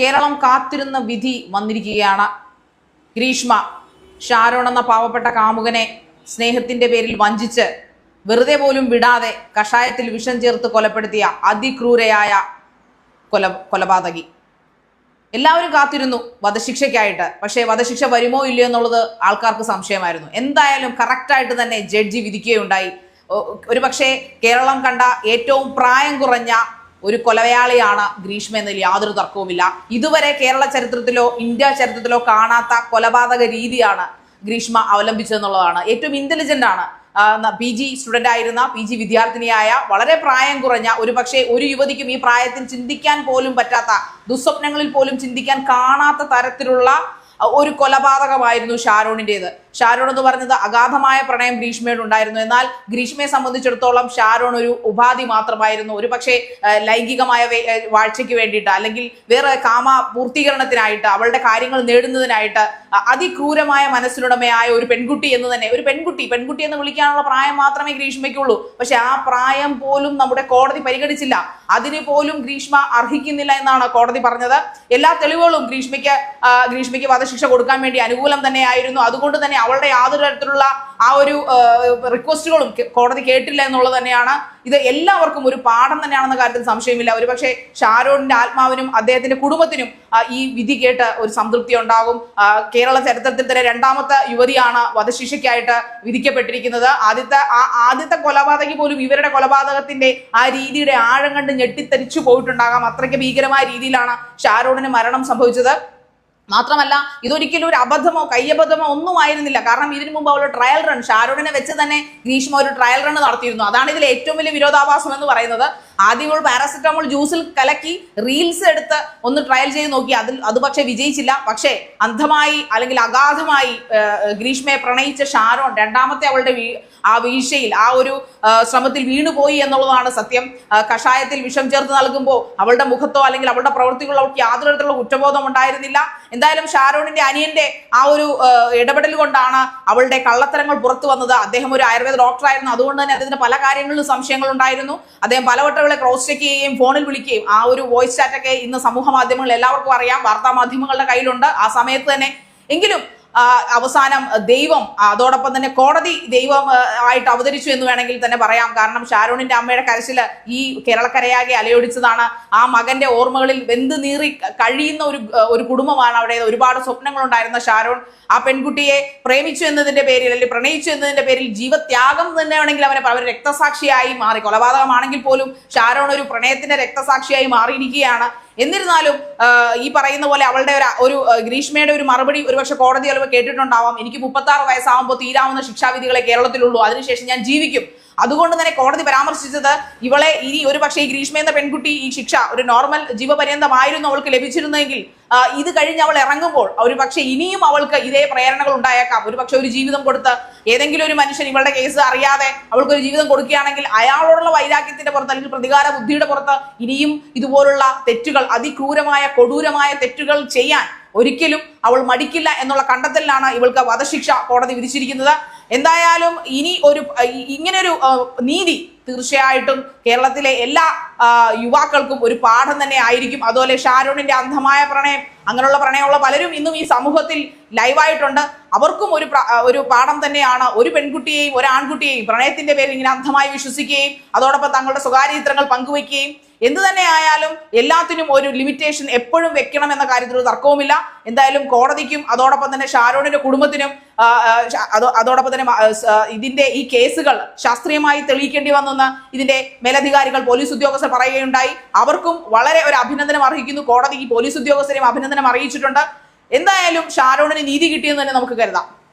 കേരളം കാത്തിരുന്ന വിധി വന്നിരിക്കുകയാണ്. ഗ്രീഷ്മ ഷാരോൺ എന്ന പാവപ്പെട്ട കാമുകനെ സ്നേഹത്തിന്റെ പേരിൽ വഞ്ചിച്ച് വെറുതെ പോലും വിടാതെ കഷായത്തിൽ വിഷം ചേർത്ത് കൊലപ്പെടുത്തിയ അതിക്രൂരയായ കൊല കൊലപാതകി. എല്ലാവരും കാത്തിരുന്നു വധശിക്ഷയ്ക്കായിട്ട്. പക്ഷേ വധശിക്ഷ വരുമോ ഇല്ലയോ എന്നുള്ളത് ആൾക്കാർക്ക് സംശയമായിരുന്നു. എന്തായാലും കറക്റ്റായിട്ട് തന്നെ ജഡ്ജി വിധിക്കുകയുണ്ടായി. ഒരു കേരളം കണ്ട ഏറ്റവും പ്രായം കുറഞ്ഞ ഒരു കൊലയാളിയാണ് ഗ്രീഷ്മ എന്നതിൽ യാതൊരു തർക്കവുമില്ല. ഇതുവരെ കേരള ചരിത്രത്തിലോ ഇന്ത്യ ചരിത്രത്തിലോ കാണാത്ത കൊലപാതക രീതിയാണ് ഗ്രീഷ്മ അവലംബിച്ചതെന്നുള്ളതാണ്. ഏറ്റവും ഇന്റലിജന്റ് ആണ്. പി ജി സ്റ്റുഡന്റ് ആയിരുന്ന പി ജി വിദ്യാർത്ഥിനിയായ വളരെ പ്രായം കുറഞ്ഞ ഒരു പക്ഷേ ഒരു യുവതിക്കും ഈ പ്രായത്തിൽ ചിന്തിക്കാൻ പോലും പറ്റാത്ത ദുസ്വപ്നങ്ങളിൽ പോലും ചിന്തിക്കാൻ കാണാത്ത തരത്തിലുള്ള ഒരു കൊലപാതകമായിരുന്നു ഷാരോണിന്റെത് ഷാരോൺ എന്ന് പറഞ്ഞത് അഗാധമായ പ്രണയം ഗ്രീഷ്മയോട് ഉണ്ടായിരുന്നു. എന്നാൽ ഗ്രീഷ്മയെ സംബന്ധിച്ചിടത്തോളം ഷാരോൺ ഒരു ഉപാധി മാത്രമായിരുന്നു. ഒരു പക്ഷേ ലൈംഗികമായ വാഴ്ചയ്ക്ക് വേണ്ടിയിട്ട് അല്ലെങ്കിൽ വേറെ കാമ പൂർത്തീകരണത്തിനായിട്ട് അവളുടെ കാര്യങ്ങൾ നേടുന്നതിനായിട്ട് അതിക്രൂരമായ മനസ്സിനുടമയായ ഒരു പെൺകുട്ടി എന്ന് തന്നെ ഒരു പെൺകുട്ടി പെൺകുട്ടി എന്ന് വിളിക്കാനുള്ള പ്രായം മാത്രമേ ഗ്രീഷ്മയ്ക്കുള്ളൂ. പക്ഷെ ആ പ്രായം പോലും നമ്മുടെ കോടതി പരിഗണിച്ചില്ല. അതിന് പോലും ഗ്രീഷ്മ അർഹിക്കുന്നില്ല എന്നാണ് കോടതി പറഞ്ഞത്. എല്ലാ തെളിവുകളും ഗ്രീഷ്മയ്ക്ക് ഗ്രീഷ്മയ്ക്ക് വധശിക്ഷ കൊടുക്കാൻ വേണ്ടി അനുകൂലം തന്നെയായിരുന്നു. അതുകൊണ്ട് തന്നെ അവളുടെ യാതൊരു തരത്തിലുള്ള ആ ഒരു റിക്വസ്റ്റുകളും കോടതി കേട്ടില്ല എന്നുള്ളത് തന്നെയാണ്. ഇത് എല്ലാവർക്കും ഒരു പാഠം തന്നെയാണെന്ന കാര്യത്തിൽ സംശയമില്ല. ഒരുപക്ഷെ ഷാരോണിന്റെ ആത്മാവിനും അദ്ദേഹത്തിന്റെ കുടുംബത്തിനും ഈ വിധി കേട്ട് ഒരു സംതൃപ്തി ഉണ്ടാകും. കേരള ചരിത്രത്തിൽ തന്നെ രണ്ടാമത്തെ യുവതിയാണ് വധശിക്ഷയ്ക്കായിട്ട് വിധിക്കപ്പെട്ടിരിക്കുന്നത്. ആദ്യത്തെ ആ ആദ്യത്തെ കൊലപാതകി പോലും ഇവരുടെ കൊലപാതകത്തിന്റെ ആ രീതിയുടെ ആഴം കണ്ട് ഞെട്ടിത്തരിച്ചു പോയിട്ടുണ്ടാകാം. അത്രയ്ക്ക് ഭീകരമായ രീതിയിലാണ് ഷാരോണിന് മരണം സംഭവിച്ചത്. മാത്രമല്ല ഇതൊരിക്കലും ഒരു അബദ്ധമോ കയ്യബദ്ധമോ ഒന്നും ആയിരുന്നില്ല. കാരണം ഇതിനു മുമ്പ് അവൾ ട്രയൽ റൺ ഷാരൂണിനെ വെച്ച് തന്നെ ഗ്രീഷ്മ ഒരു ട്രയൽ റൺ നടത്തിയിരുന്നു. അതാണ് ഇതിൽ ഏറ്റവും വലിയ വിരോധാഭാസം എന്ന് പറയുന്നത്. ആദ്യം ഇവൾ പാരാസെറ്റമോൾ ജ്യൂസിൽ കലക്കി റീൽസ് എടുത്ത് ഒന്ന് ട്രയൽ ചെയ്ത് നോക്കി. അതിൽ അത് പക്ഷേ വിജയിച്ചില്ല. പക്ഷേ അന്ധമായി അല്ലെങ്കിൽ അഗാധമായി ഗ്രീഷ്മയെ പ്രണയിച്ച ഷാരോൺ രണ്ടാമത്തെ അവളുടെ ആ വീഴ്ചയിൽ ആ ഒരു ശ്രമത്തിൽ വീണുപോയി എന്നുള്ളതാണ് സത്യം. കഷായത്തിൽ വിഷം ചേർത്ത് നൽകുമ്പോൾ അവളുടെ മുഖത്തോ അല്ലെങ്കിൽ അവളുടെ പ്രവൃത്തികളോ അവൾക്ക് യാതൊരു തരത്തിലുള്ള കുറ്റബോധം ഉണ്ടായിരുന്നില്ല. എന്തായാലും ഷാരോണിന്റെ അനിയന്റെ ആ ഒരു ഇടപെടൽ കൊണ്ടാണ് അവളുടെ കള്ളത്തരങ്ങൾ പുറത്തു വന്നത്. അദ്ദേഹം ഒരു ആയുർവേദ ഡോക്ടറായിരുന്നു അതുകൊണ്ട് തന്നെ അദ്ദേഹത്തിന് പല കാര്യങ്ങളിലും സംശയങ്ങൾ ഉണ്ടായിരുന്നു. അദ്ദേഹം പലവട്ടം ഇവളെ ക്രോസ് ചെക്ക് ചെയ്യുകയും ഫോണിൽ വിളിക്കുകയും ആ ഒരു വോയിസ് ചാറ്റൊക്കെ ഇന്ന് സമൂഹ മാധ്യമങ്ങളിൽ എല്ലാവർക്കും അറിയാം വാർത്താ മാധ്യമങ്ങളുടെ കയ്യിലുണ്ട്. ആ സമയത്ത് തന്നെ എങ്കിലും അവസാനം ദൈവം അതോടൊപ്പം തന്നെ കോടതി ദൈവം ആയിട്ട് അവതരിച്ചു എന്ന് വേണമെങ്കിൽ തന്നെ പറയാം. കാരണം ഷാരൂണിന്റെ അമ്മയുടെ കരച്ചിൽ ഈ കേരളക്കരയാകെ അലയൊടിച്ചതാണ്. ആ മകന്റെ ഓർമ്മകളിൽ വെന്ത് നീറി കഴിയുന്ന ഒരു ഒരു കുടുംബമാണ് അവിടെ. ഒരുപാട് സ്വപ്നങ്ങൾ ഉണ്ടായിരുന്ന ഷാരോൺ. ആ പെൺകുട്ടിയെ പ്രേമിച്ചു എന്നതിന്റെ പേരിൽ അല്ലെങ്കിൽ പ്രണയിച്ചു എന്നതിന്റെ പേരിൽ ജീവത്യാഗം തന്നെ വേണമെങ്കിൽ അവനെ അവർ രക്തസാക്ഷിയായി മാറി. കൊലപാതകമാണെങ്കിൽ പോലും ഷാരോൺ ഒരു പ്രണയത്തിന്റെ രക്തസാക്ഷിയായി മാറിയിരിക്കുകയാണ്. എന്നിരുന്നാലും ഈ പറയുന്ന പോലെ അവളുടെ ഒരു ഗ്രീഷ്മയുടെ ഒരു മറുപടി ഒരുപക്ഷെ കോടതി കേട്ടിട്ടുണ്ടാവാം. എനിക്ക് മുപ്പത്തി ആറ് വയസ്സാകുമ്പോൾ തീരാവുന്ന ശിക്ഷാവിധികളെ കേരളത്തിലുള്ളൂ. അതിനുശേഷം ഞാൻ ജീവിക്കും. അതുകൊണ്ട് തന്നെ കോടതി പരാമർശിച്ചത് ഇവളെ ഇനി ഒരു പക്ഷേ ഈ ഗ്രീഷ്മ എന്ന പെൺകുട്ടി ഈ ശിക്ഷ ഒരു നോർമൽ ജീവപര്യന്തമായിരുന്നു അവൾക്ക് ലഭിച്ചിരുന്നെങ്കിൽ ഇത് കഴിഞ്ഞ് അവൾ ഇറങ്ങുമ്പോൾ ഒരു പക്ഷേ ഇനിയും അവൾക്ക് ഇതേ പ്രേരണകൾ ഉണ്ടായേക്കാം. ഒരു പക്ഷേ ഒരു ജീവിതം കൊടുത്ത് ഏതെങ്കിലും ഒരു മനുഷ്യൻ ഇവളുടെ കേസ് അറിയാതെ അവൾക്കൊരു ജീവിതം കൊടുക്കുകയാണെങ്കിൽ അയാളോടുള്ള വൈരാഗ്യത്തിന്റെ പുറത്ത് അല്ലെങ്കിൽ പ്രതികാര ബുദ്ധിയുടെ പുറത്ത് ഇനിയും ഇതുപോലുള്ള തെറ്റുകൾ അതിക്രൂരമായ കൊടൂരമായ തെറ്റുകൾ ചെയ്യാൻ ഒരിക്കലും അവൾ മടിക്കില്ല എന്നുള്ള കണ്ടെത്തലിലാണ് ഇവൾക്ക് വധശിക്ഷ കോടതി വിധിച്ചിരിക്കുന്നത്. എന്തായാലും ഇനി ഒരു ഇങ്ങനൊരു നീതി തീർച്ചയായിട്ടും കേരളത്തിലെ എല്ലാ യുവാക്കൾക്കും ഒരു പാഠം തന്നെ ആയിരിക്കും. അതുപോലെ ഷാരോണിന്റെ അന്ധമായ പ്രണയം അങ്ങനെയുള്ള പ്രണയമുള്ള പലരും ഇന്നും ഈ സമൂഹത്തിൽ ലൈവായിട്ടുണ്ട് അവർക്കും ഒരു ഒരു പാഠം തന്നെയാണ്. ഒരു പെൺകുട്ടിയെയും ഒരു ആൺകുട്ടിയെയും പ്രണയത്തിന്റെ പേരിൽ ഇങ്ങനെ അന്ധമായി വിശ്വസിക്കുകയും അതോടൊപ്പം തങ്ങളുടെ സ്വകാര്യ ചിത്രങ്ങൾ പങ്കുവെക്കുകയും. എന്തു തന്നെ ആയാലും എല്ലാത്തിനും ഒരു ലിമിറ്റേഷൻ എപ്പോഴും വെക്കണം എന്ന കാര്യത്തിൽ ഒരു തർക്കവുമില്ല. എന്തായാലും കോടതിക്കും അതോടൊപ്പം തന്നെ ഷാരോണിന്റെ കുടുംബത്തിനും അതോടൊപ്പം തന്നെ ഇതിന്റെ ഈ കേസുകൾ ശാസ്ത്രീയമായി തെളിയിക്കേണ്ടി വന്നെന്ന് ഇതിന്റെ മേലധികാരികൾ പോലീസ് ഉദ്യോഗസ്ഥർ പറയുകയുണ്ടായി. അവർക്കും വളരെ ഒരു അഭിനന്ദനം അർഹിക്കുന്നു. കോടതി ഈ പോലീസ് ഉദ്യോഗസ്ഥരെയും അഭിനന്ദനം അറിയിച്ചിട്ടുണ്ട്. എന്തായാലും ഷാരോണിന് നീതി കിട്ടിയെന്ന് തന്നെ നമുക്ക് കരുതാം.